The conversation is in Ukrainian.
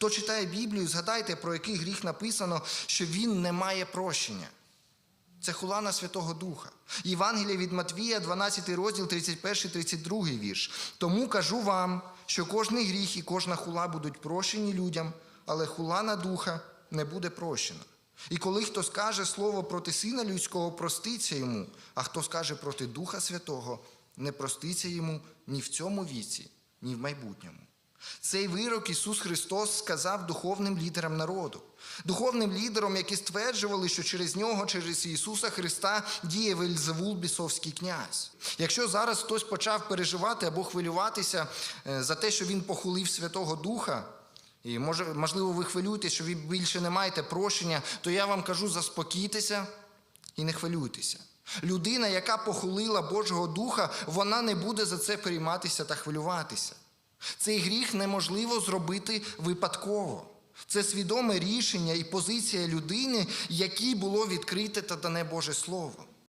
Хто читає Біблію, згадайте, про який гріх написано, що він не має прощення. Це хула на Святого Духа. Євангелія від Матвія, 12 розділ, 31-32 вірш. Тому кажу вам, що кожний гріх і кожна хула будуть прощені людям, але хула на духа не буде прощена. І коли хто скаже слово проти Сина Людського, проститься йому, а хто скаже проти Духа Святого, не проститься йому ні в цьому віці, ні в майбутньому. Цей вирок Ісус Христос сказав духовним лідерам народу, духовним лідерам, які стверджували, що через нього, через Ісуса Христа діє Вельзевул бісовський князь. Якщо зараз хтось почав переживати або хвилюватися е, за те, що він похулив Святого Духа, і може, можливо, ви хвилюєтеся, що ви більше не маєте прощення, то я вам кажу, заспокійтеся і не хвилюйтеся. Людина, яка похулила Божого Духа, вона не буде за це перейматися та хвилюватися. Цей гріх неможливо зробити випадково. Це свідоме рішення і позиція людини, якій було відкрите та дане Боже Слово.